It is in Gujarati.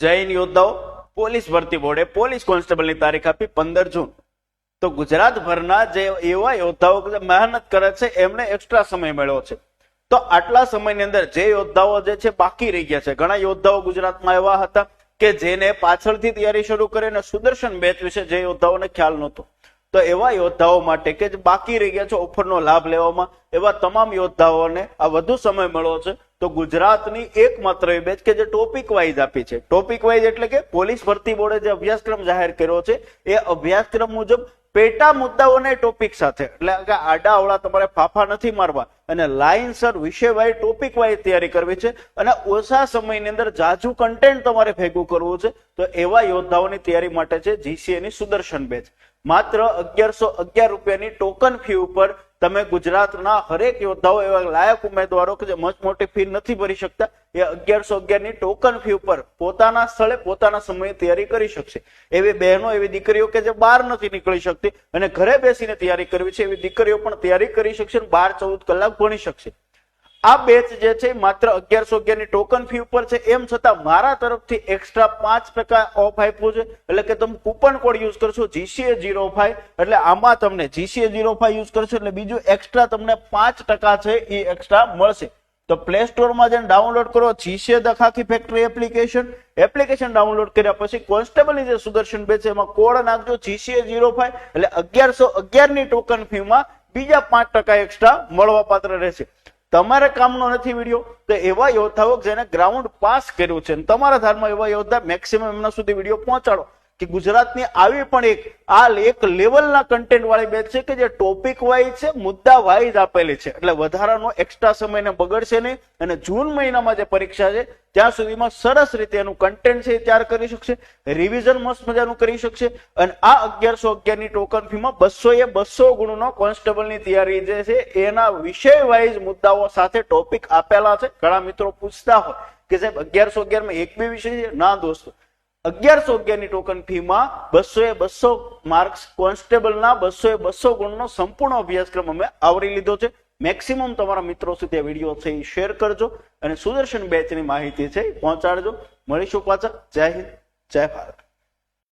જૈન યોદ્ધાઓ પોલીસ ભરતી બોર્ડે પોલીસ કોન્સ્ટેબલની તારીખ આપી પંદર જૂન. તો ગુજરાતભરના જે એવા યોદ્ધાઓ મહેનત કરે છે, એમને એક્સ્ટ્રા સમય મળ્યો છે. તો આટલા સમયની અંદર જે યોદ્ધાઓ જે છે બાકી રહી ગયા છે. ઘણા યોદ્ધાઓ ગુજરાતમાં એવા હતા કે જેને પાછળથી તૈયારી શરૂ કરી અને સુદર્શન બેચ વિશે જે યોદ્ધાઓને ખ્યાલ નહોતો. તો એવા યોદ્ધાઓ માટે કે જે બાકી રહી ગયા છે ઓફરનો લાભ લેવામાં એવા તમામ યોદ્ધાઓને આ વધુ સમય મળ્યો છે. તો ગુજરાતની એકમાત્ર એ બેચ કે જે ટોપિક વાઇઝ આપી છે. ટોપિક વાઇઝ એટલે કે પોલીસ ભરતી બોર્ડે જે અભ્યાસક્રમ જાહેર કર્યો છે, એ અભ્યાસક્રમ મુજબ પેટા મુદ્દાઓને ટોપિક સાથે, એટલે કે આડા અવળા તમારે ફાફા નથી મારવા. અને લાઇનસર વિષય વાય ટોપિક વાઇઝ તૈયારી કરવી છે અને ઓછા સમયની અંદર જાજુ કન્ટેન્ટ તમારે ભેગું કરવું છે, તો એવા યોદ્ધાઓની તૈયારી માટે છે જીસીએની સુદર્શન બેચ. માત્ર અગિયારસો અગિયાર રૂપિયાની ટોકન ફી ઉપર તમે ગુજરાતના હરેક યોદ્ધાઓ એવા લાયક ઉમેદવારો કે જે મચ મોટી ફી નથી ભરી શકતા, એ અગિયારસો અગિયારની ટોકન ફી ઉપર પોતાના સ્થળે પોતાના સમયે તૈયારી કરી શકશે. એવી બહેનો, એવી દીકરીઓ કે જે બહાર નથી નીકળી શકતી અને ઘરે બેસીને તૈયારી કરવી છે, એવી દીકરીઓ પણ તૈયારી કરી શકશે અને બાર ચૌદ કલાક ભણી શકશે. આ બેચ જે છે માત્ર અગિયારસો અગિયારની ટોકન ફી ઉપર છે. એમ છતાં મારા તરફથી એક્સ્ટ્રા પાંચ ટકા ઓફ આપ્યું છે. એટલે કે તમે કૂપન કોડ યુઝ કરશો જીસીએ જીરો ફાઈવ એટલે આમાં તમને જીસીએ જીરો ફાઈવ યુઝ કરશો. એટલે બીજું એક્સ્ટ્રા તમને પાંચ ટકા છે એ એક્સ્ટ્રા મળશે. તો પ્લે સ્ટોરમાં જઈને ડાઉનલોડ કરો GCA the khaki factory application application download કર્યા પછી કોન્સ્ટેબલની જે સુદર્શન બે છે, એમાં કોડ નાખજો જીસીએ જીરો ફાઈવ એટલે અગિયારસો અગિયારની ટોકન ફીમાં બીજા પાંચ ટકા એક્સ્ટ્રા મળવા પાત્ર રહેશે. તમારે કામનો નથી વીડિયો, તો એવા યોદ્ધાઓ જેને ગ્રાઉન્ડ પાસ કર્યું છે. તમારા ધારમાં એવા યોદ્ધા મેક્સિમમ એમના સુધી વીડિયો પહોંચાડો. કે ગુજરાતની આવી પણ એક, આ એક લેવલના કન્ટેન્ટ વાળી બેચ છે કે જે ટોપિક વાઇઝ છે, મુદ્દા વાઇઝ આપેલી છે. એટલે વધારાનો એક્સ્ટ્રા સમયને બગડશે નહીં અને જૂન મહિનામાં જે પરીક્ષા છે, ત્યાં સુધીમાં સરસ રીતે એનું કન્ટેન્ટ છે એ તૈયાર કરી શકશે રિવિઝન મસ્ત મજાનું કરી શકશે અને આ અગિયારસો અગિયારની ટોકન ફીમાં બસો એ બસો ગુણનો કોન્સ્ટેબલની તૈયારી જે છે, એના વિષય વાઇઝ મુદ્દાઓ સાથે ટોપિક આપેલા છે. ઘણા મિત્રો પૂછતા હોય કે સાહેબ, અગિયારસો અગિયારમાં એક બે વિષય છે? ના દોસ્તો. અગિયારસો અગિયારની ટોકન ફીમાં બસો એ બસો માર્ક્સ કોન્સ્ટેબલના બસો એ બસો ગુણનો સંપૂર્ણ અભ્યાસક્રમ અમે આવરી લીધો છે. મેક્સિમમ તમારા મિત્રો સુધી આ વીડિયો છે એ શેર કરજો અને સુદર્શન બેચની માહિતી છે પહોંચાડજો. મળીશું પાછા. જય હિન્દ. જય ભારત.